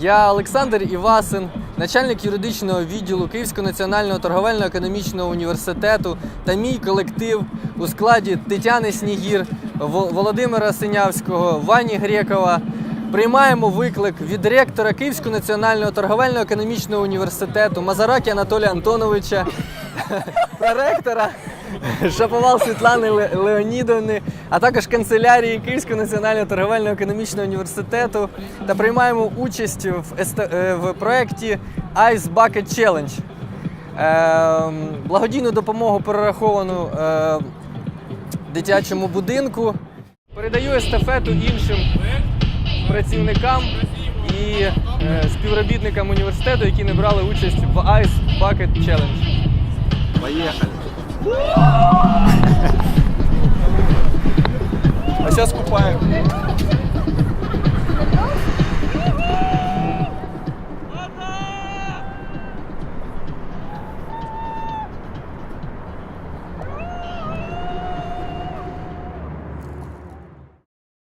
Я Олександр Івасин, начальник юридичного відділу Київського національного торговельно-економічного університету та мій колектив у складі Тетяни Снігір, Володимира Синявського, Вані Грекова. Приймаємо виклик від ректора Київського національного торговельно-економічного університету Мазаракі Анатолія Антоновича, проректора Шаповал Світлани Ле- Леонідовни, а також канцелярії Київського національного торговельно-економічного університету та приймаємо участь в, е, в проєкті Ice Bucket Challenge. Ем, благодійну допомогу перераховану е, дитячому будинку. Передаю естафету іншим працівникам і е, співробітникам університету, які не брали участь в Ice Bucket Challenge. Поехали. А сейчас купаємо.